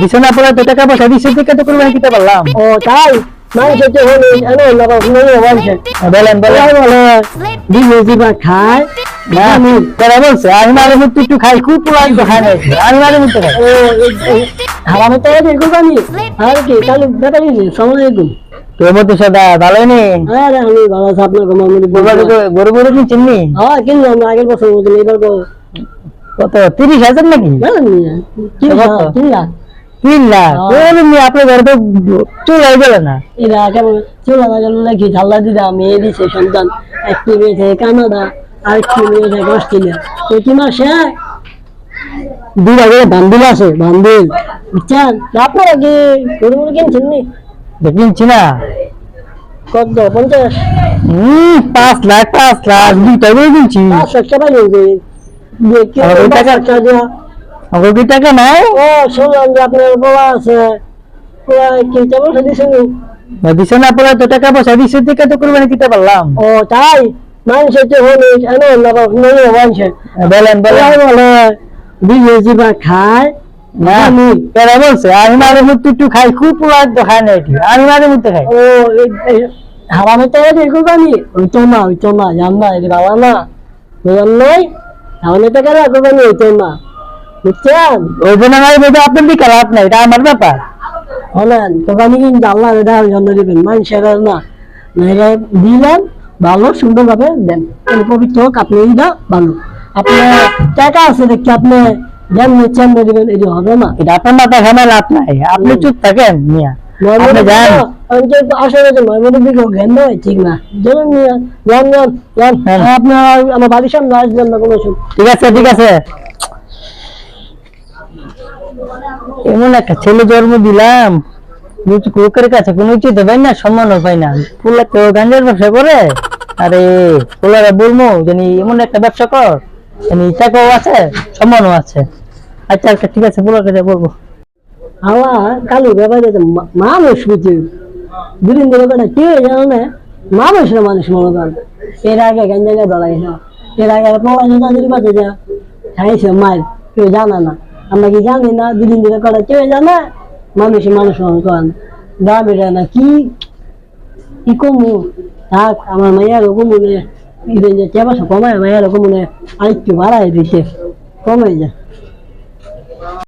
বিছানা পড়া তো টাকা পয়সা দিচ্ছে থেকে তো কোরবানি দিতে পারলাম। ও তাই? মানুষের যে হলো এনে লাগা শুনে বলছে। বলেন বলে বলেন বলে দিনে দিবা খায় না তারা বলছে আমি মাঝে মধ্যে একটু খাই খুব পুরান তো নাই। আমি মাঝে মধ্যে খাই ও হারামে তো এর কোরবানি আর কি নেই সময় এরকম তোর মধ্যে সদা ভালোই নেই। আরে আমি ভালো মধ্যে গরু গরু গরু কি চিননি হ্যাঁ কিনলাম আগের বছর এবার কত তিরিশ হাজার নাকি? কি কত? কিনলাম তিন লাখ। ওরে মেয়ে, আপনার ঘরে তো চুল হয়ে গেল না। এরা কেমন গেল নাকি? ঝাল্লা দিদা মেয়ে দিছে সন্তান। একটি মেয়ে থেকে কানাডা আর একটি মেয়ে থেকে অস্ট্রেলিয়া। তো কি মাসে দুই আগে বান্দিল আছে বান্দিল বুঝছেন? আপনারা কি গরু গরু কিনছেন নি? কিনছি না। কত? পঞ্চাশ? হম পাঁচ লাখ পাঁচ লাখ দুইটা করে কিনছি। পাঁচ ওই টাকা- টাকা দেওয়া আমার কি টাকা নাই? ও শুনলাম যে আপনার বাবা আছে। ওরা কি কেমন দিছেন? বিছানা পড়া তো টাকা পয়সা দিচ্ছে থেকে তো কোরবানি দিতে পারলাম। ও তাই? হলো এনে বলেন বলেন। বলে দিনে খায় না বলছে আমি একটু খাই খুব পুরান তো খাই আমি ও হারামে তো এর কোরবানি? ওই তো না ওই তো না জান না এটা বাবা না। বুঝলেন নাই হারামে তো কেন কোরবানি না? বুঝছেন? ওই জন্য আমি বলতে আপনার দিকে লাভ এটা আমার ব্যাপার। হলেন কোরবানি কিন্তু আল্লাহ এটা জন্য দিবেন। মানুষের না না দিলেন ভালো সুন্দর দেন। পবিত্র হোক আপনি এটা ভালো। আপনার টাকা আছে দেখি আপনি যেমনি চেমনে দিবেন এটা হবে না। এটা আপনার মাথা ঘামে লাভ নাই। আপনি চুপ থাকেন মিয়া। আপনি যান। আসলে যে ময়মনের দিকে জ্ঞান দেওয়া ঠিক না। জানেন মিয়া যান যান যান হ্যাঁ। আপনার আমার বাড়ির সামনে আসবেন না কোনো সময় ঠিক আছে ঠিক আছে এমন একটা ছেলে জন্ম দিলাম। লোকের কাছে কোনো কিছু দেবেন না, সম্মানও পাই না। পুলা তো গাঞ্জার ব্যবসা করে? আরে, পোলারা বলব জানি এমন একটা ব্যবসা কর। জানি আছে, সম্মানও আছে। আচ্ছা আচ্ছা ঠিক আছে কাছে বলব। আমার কালু ব্যাপারে মানুষ বুঝি। দুদিন ধরে কি হয়ে না মানুষ না মানুষ, মনে কর। এর আগে গাঞ্জাকে ধরাই না এর আগে পড়াশোনা তাদের কাছে যা খাইছে মায়ের, কেউ জানে না। আমরা কি জানি না, দুদিন ধরে করা কেউ জানে, মানুষ মানুষ মনে করেন না কি কি কমু? থাক, আমার মাইয়ার কমুনে ইদের যে কেবাসা কমায় মাইয়ার কমুনে আরেকটু বাড়াই দিতে কমে যায়